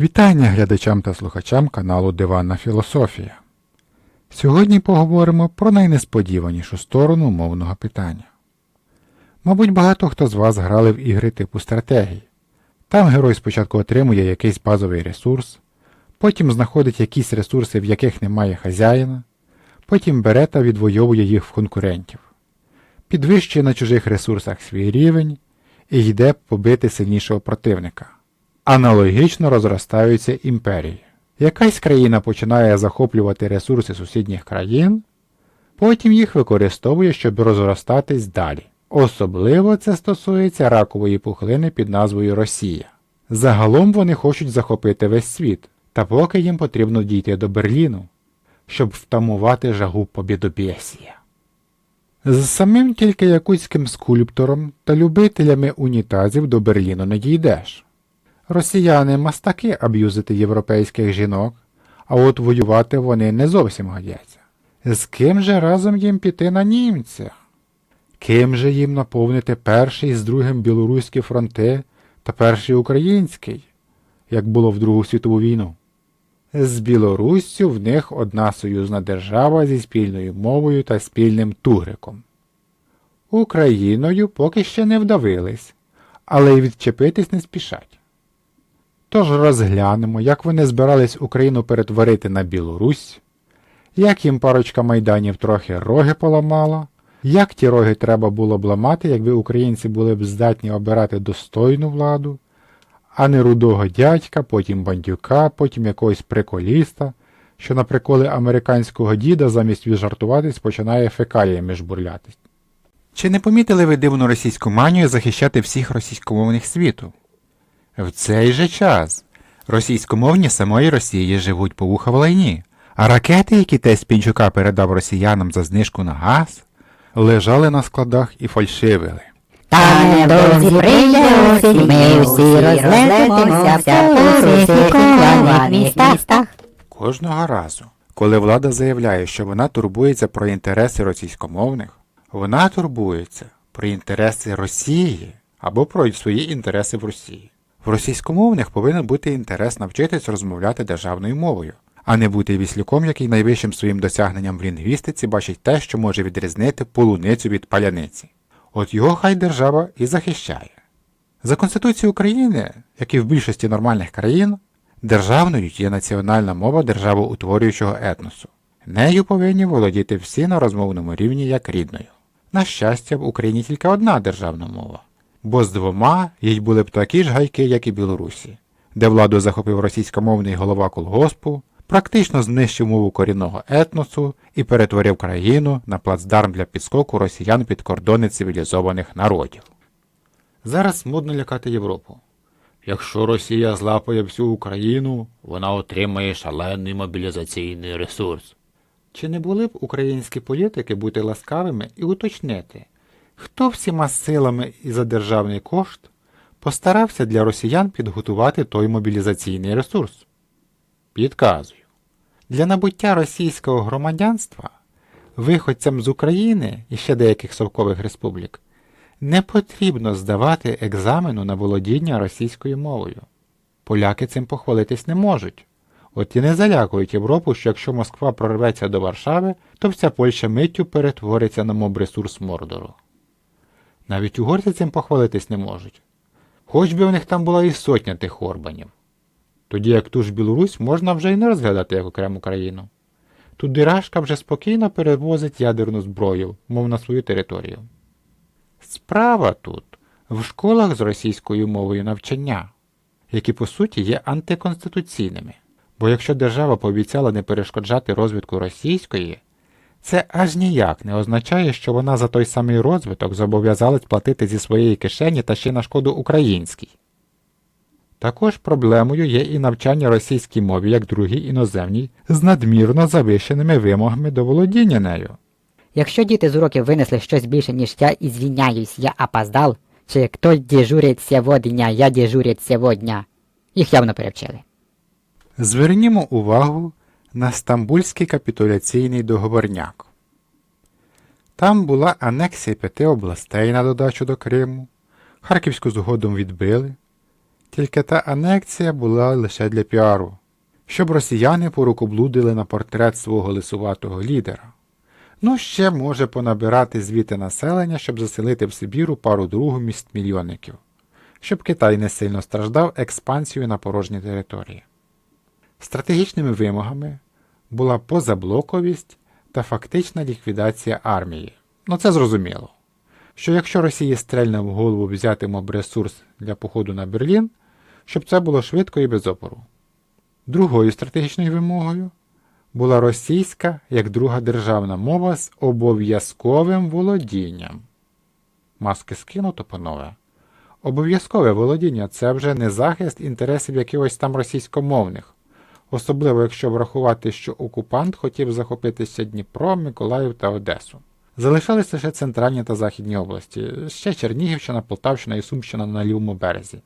Вітання глядачам та слухачам каналу Диванна Філософія. Сьогодні поговоримо про найнесподіванішу сторону мовного питання. Мабуть, багато хто з вас грали в ігри типу стратегії. Там герой спочатку отримує якийсь базовий ресурс, потім знаходить якісь ресурси, в яких немає хазяїна, потім бере та відвоює їх в конкурентів, підвищує на чужих ресурсах свій рівень і йде побити сильнішого противника. Аналогічно розростаються імперії. Якась країна починає захоплювати ресурси сусідніх країн, потім їх використовує, щоб розростатись далі. Особливо це стосується ракової пухлини під назвою Росія. Загалом вони хочуть захопити весь світ, та поки їм потрібно дійти до Берліну, щоб втамувати жагу побідобєсія. З самим тільки якутським скульптором та любителями унітазів до Берліну не дійдеш. Росіяни мастаки аб'юзити європейських жінок, а от воювати вони не зовсім годяться. З ким же разом їм піти на німця? Ким же їм наповнити перший з другим білоруські фронти та перший український, як було в Другу світову війну? З Білоруссю в них одна союзна держава зі спільною мовою та спільним тугриком. Україною поки ще не вдавились, але й відчепитись не спішать. Тож розглянемо, як вони збирались Україну перетворити на Білорусь, як їм парочка майданів трохи роги поламала, як ті роги треба було б ламати, якби українці були б здатні обирати достойну владу, а не рудого дядька, потім бандюка, потім якогось приколіста, що на приколи американського діда замість віджартуватись починає фекаліями жбурлятись. Чи не помітили ви дивну російську манію захищати всіх російськомовних світу? В цей же час російськомовні самої Росії живуть по вуха в лайні, а ракети, які тесть Пінчука передав росіянам за знижку на газ, лежали на складах і фальшивили. Та невдовзі прийде осінь, ми всі розлетимося по русифікованих містах. Кожного разу, коли влада заявляє, що вона турбується про інтереси російськомовних, вона турбується про інтереси Росії або про свої інтереси в Росії. В російськомовних повинен бути інтерес навчитись розмовляти державною мовою, а не бути віслюком, який найвищим своїм досягненням в лінгвістиці бачить те, що може відрізнити полуницю від паляниці. От його хай держава і захищає. За Конституцією України, як і в більшості нормальних країн, державною є національна мова державоутворюючого етносу. Нею повинні володіти всі на розмовному рівні як рідною. На щастя, в Україні тільки одна державна мова, бо з двома їй були б такі ж гайки, як і Білорусі, де владу захопив російськомовний голова колгоспу, практично знищив мову корінного етносу і перетворив країну на плацдарм для підскоку росіян під кордони цивілізованих народів. Зараз модно лякати Європу. Якщо Росія злапає всю Україну, вона отримає шалений мобілізаційний ресурс. Чи не були б українські політики бути ласкавими і уточнити, хто всіма силами і за державний кошт постарався для росіян підготувати той мобілізаційний ресурс? Підказую. Для набуття російського громадянства виходцям з України і ще деяких совкових республік не потрібно здавати екзамену на володіння російською мовою. Поляки цим похвалитись не можуть. От і не залякують Європу, що якщо Москва прорветься до Варшави, то вся Польща миттю перетвориться на моб-ресурс Мордору. Навіть угорці цим похвалитись не можуть. Хоч би у них там була і сотня тих орбанів. Тоді як ту ж Білорусь можна вже й не розглядати як окрему країну. Тут Дирашка вже спокійно перевозить ядерну зброю, мов на свою територію. Справа тут в школах з російською мовою навчання, які по суті є антиконституційними. Бо якщо держава пообіцяла не перешкоджати розвитку російської, це аж ніяк не означає, що вона за той самий розвиток зобов'язалась платити зі своєї кишені та ще на шкоду українській. Також проблемою є і навчання російській мові як другій іноземній з надмірно завищеними вимогами до володіння нею. Якщо діти з уроків винесли щось більше, ніж я ізвиняюсь, я опоздал, чи хто дежурить сьогодні, я дежурить сьогодні, їх явно перевчили. Звернімо увагу на Стамбульський капітуляційний договорняк. Там була анексія п'яти областей на додачу до Криму, Харківську згодом відбили, Тільки та анексія була лише для піару, щоб росіяни порукоблудили на портрет свого лисуватого лідера. Ну, ще може понабирати звіти населення, щоб заселити в Сибіру пару другу міст мільйонників, щоб Китай не сильно страждав експансією на порожні території. Стратегічними вимогами була позаблоковість та фактична ліквідація армії. Ну це зрозуміло. Що якщо Росії стрельне в голову взяти мобресурс для походу на Берлін, щоб це було швидко і без опору. Другою стратегічною вимогою була російська як друга державна мова з обов'язковим володінням. Маски скинуто, панове. Обов'язкове володіння це вже не захист інтересів якихось там російськомовних, особливо якщо врахувати, що окупант хотів захопитися Дніпро, Миколаїв та Одесу. Залишались лише центральні та західні області, ще Чернігівщина, Полтавщина і Сумщина на лівому березі.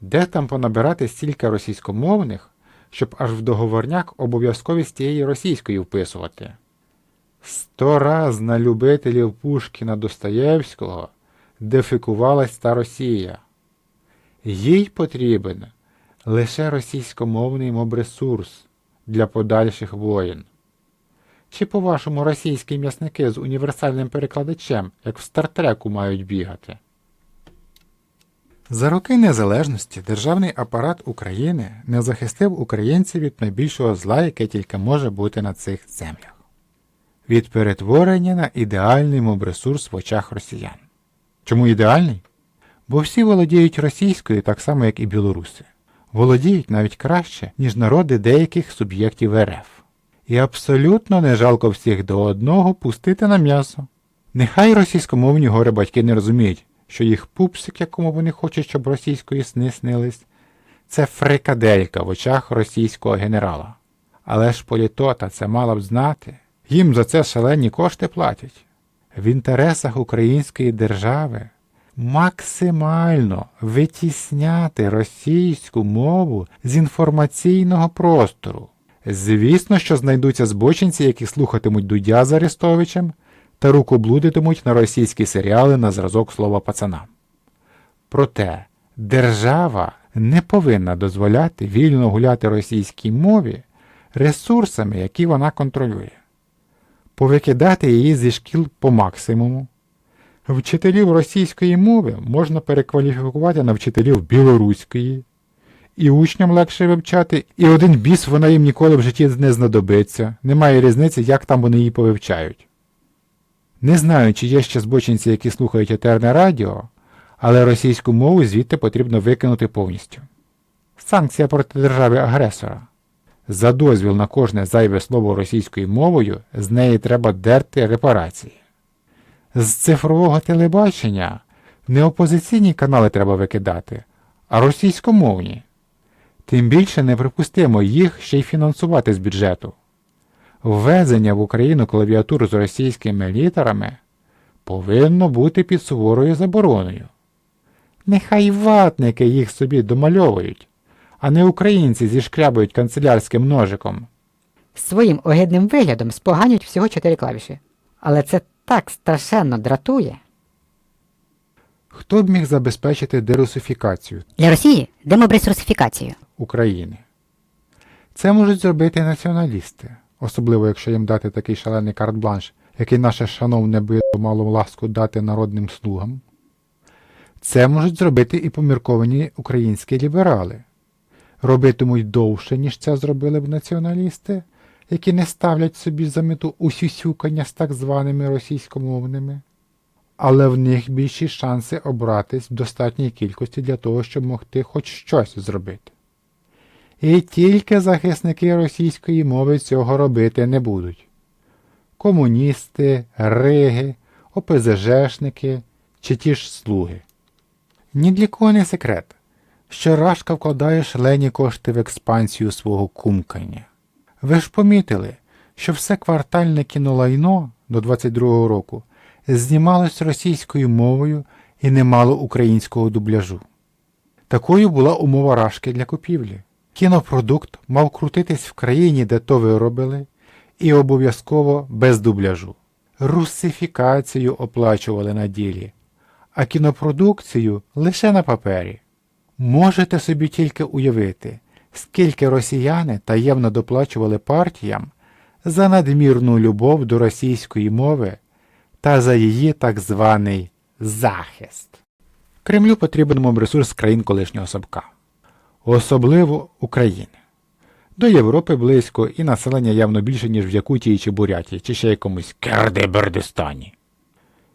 Де там понабирати стільки російськомовних, щоб аж в договорняк обов'язковість тієї російської вписувати? Сто раз на любителів Пушкіна Достоєвського дефікувалась та Росія. Їй потрібен лише російськомовний мобресурс для подальших воєн. Чи, по-вашому, російські м'ясники з універсальним перекладачем, як в стартреку, мають бігати? За роки незалежності державний апарат України не захистив українців від найбільшого зла, яке тільки може бути на цих землях від перетворення на ідеальний мобресурс в очах росіян. Чому ідеальний? Бо всі володіють російською так само, як і білоруси. Володіють навіть краще, ніж народи деяких суб'єктів РФ. І абсолютно не жалко всіх до одного пустити на м'ясо. Нехай російськомовні горе батьки не розуміють, що їх пупсик, якому вони хочуть, щоб російської сни снились, це фрикаделька в очах російського генерала. Але ж політота це мала б знати. Їм за це шалені кошти платять. В інтересах української держави максимально витісняти російську мову з інформаційного простору. Звісно, що знайдуться збочинці, які слухатимуть Дудя з Арестовичем та рукоблудитимуть на російські серіали на зразок слова пацана. Проте держава не повинна дозволяти вільно гуляти російській мові ресурсами, які вона контролює, повикидати її зі шкіл по максимуму. Вчителів російської мови можна перекваліфікувати на вчителів білоруської, і учням легше вивчати, і один біс вона їм ніколи в житті не знадобиться, немає різниці, як там вони її повивчають. Не знаю, чи є ще збочинці, які слухають етерне радіо, але російську мову звідти потрібно викинути повністю. Санкція проти держави агресора. За дозвіл на кожне зайве слово російською мовою з неї треба дерти репарації. З цифрового телебачення не опозиційні канали треба викидати, а російськомовні. Тим більше неприпустимо їх ще й фінансувати з бюджету. Ввезення в Україну клавіатур з російськими літерами повинно бути під суворою забороною. Нехай ватники їх собі домальовують, а не українці зішкрябують канцелярським ножиком. Своїм огидним виглядом споганюють всього чотири клавіші. Але це так страшенно дратує. Хто б міг забезпечити дерусифікацію Для Росії демобресурсифікацію. України? Це можуть зробити націоналісти, особливо якщо їм дати такий шалений карт-бланш, який наше шановне бидло мало ласку дати народним слугам. Це можуть зробити і помірковані українські ліберали. Робитимуть довше, ніж це зробили б націоналісти, які не ставлять собі за мету усюсюкання з так званими російськомовними. Але в них більші шанси обратись в достатній кількості для того, щоб могти хоч щось зробити. І тільки захисники російської мови цього робити не будуть. Комуністи, риги, ОПЗЖшники чи ті ж слуги. Ні для кого не секрет, що Рашка вкладає шалені кошти в експансію свого кумкання. Ви ж помітили, що все квартальне кінолайно до 22-го року знімалось російською мовою і не мало українського дубляжу. Такою була умова Рашки для купівлі. Кінопродукт мав крутитись в країні, де то виробили, і обов'язково без дубляжу. Русифікацію оплачували на ділі, а кінопродукцію лише на папері. Можете собі тільки уявити, скільки росіяни таємно доплачували партіям за надмірну любов до російської мови та за її так званий захист. Кремлю потрібен мобресурс країн колишнього Собка, особливо України. До Європи близько і населення явно більше, ніж в Якутії чи Бурятії, чи ще якомусь Керде-Бердистані.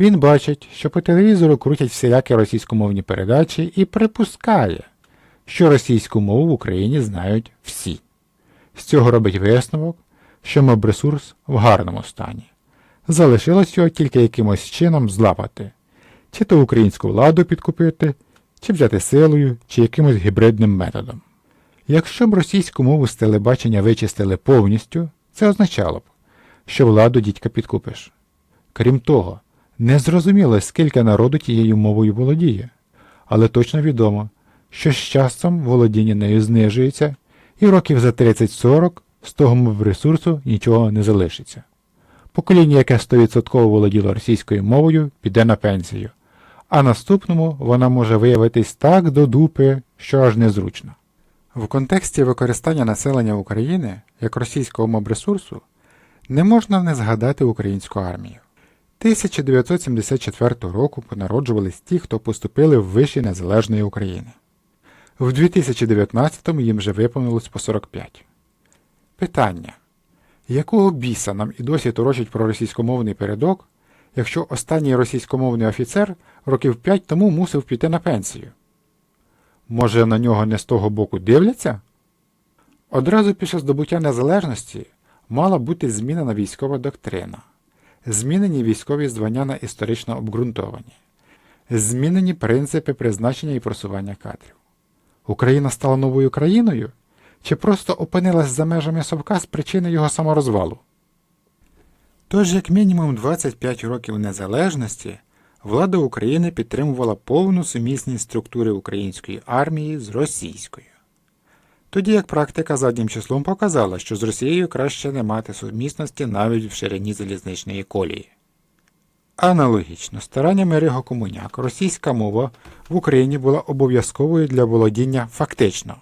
Він бачить, що по телевізору крутять всілякі російськомовні передачі і припускає, що російську мову в Україні знають всі. З цього робить висновок, що мобресурс в гарному стані. Залишилось його тільки якимось чином злапати, чи то українську владу підкупити, чи взяти силою, чи якимось гібридним методом. Якщо б російську мову з телебачення вичистили повністю, це означало б, що владу дідька підкупиш. Крім того, не зрозуміло, скільки народу тією мовою володіє, але точно відомо, що з часом володіння нею знижується, і років за 30-40 з того ресурсу нічого не залишиться. Покоління, яке 100% володіло російською мовою, піде на пенсію, а наступному вона може виявитись так до дупи, що аж незручно. В контексті використання населення України як російського мобресурсу не можна не згадати українську армію. 1974 року понароджувались ті, хто поступили в виші незалежної України. В 2019-му їм вже виповнилось по 45. Питання. Якого біса нам і досі торочать про російськомовний передок, якщо останній російськомовний офіцер років 5 тому мусив піти на пенсію? Може, на нього не з того боку дивляться? Одразу після здобуття незалежності мала бути змінена військова доктрина, змінені військові звання на історично обґрунтовані, змінені принципи призначення і просування кадрів. Україна стала новою країною чи просто опинилась за межами Совка з причини його саморозвалу? Тож, як мінімум 25 років незалежності влада України підтримувала повну сумісність структури української армії з російською. Тоді як практика заднім числом показала, що з Росією краще не мати сумісності навіть в ширині залізничної колії. Аналогічно, стараннями Риго Комуняк російська мова в Україні була обов'язковою для володіння фактично.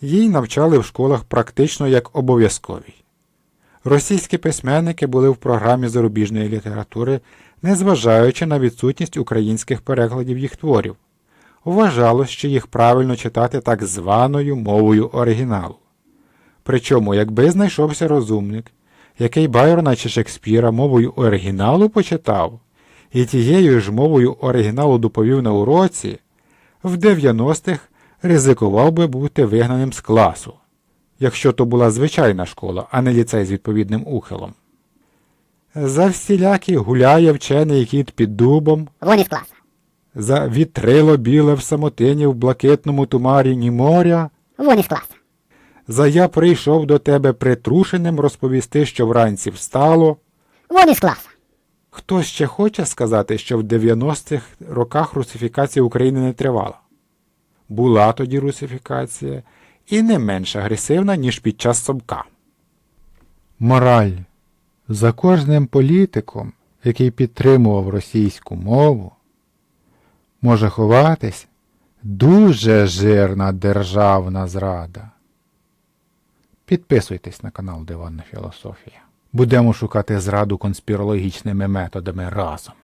Їй навчали в школах практично як обов'язковій. Російські письменники були в програмі зарубіжної літератури, незважаючи на відсутність українських перекладів їх творів. Вважалось, що їх правильно читати так званою мовою оригіналу. Причому, якби знайшовся розумник, який Байрона чи Шекспіра мовою оригіналу почитав, і тією ж мовою оригіналу доповів на уроці, в 90-х ризикував би бути вигнаним з класу, якщо то була звичайна школа, а не ліцей з відповідним ухилом. За всілякі гуляє вчений кіт під дубом, Вон із класа. за вітрило біле в самотині в блакитному тумаріні моря, Вон із класа. За я прийшов до тебе притрушеним розповісти, що вранці встало. Вон із класа. Хто ще хоче сказати, що в 90-х роках русифікація України не тривала? Була тоді русифікація і не менш агресивна, ніж під час Собка. Мораль. За кожним політиком, який підтримував російську мову, може ховатись дуже жирна державна зрада. Підписуйтесь на канал Диванна Філософія. Будемо шукати зраду конспірологічними методами разом.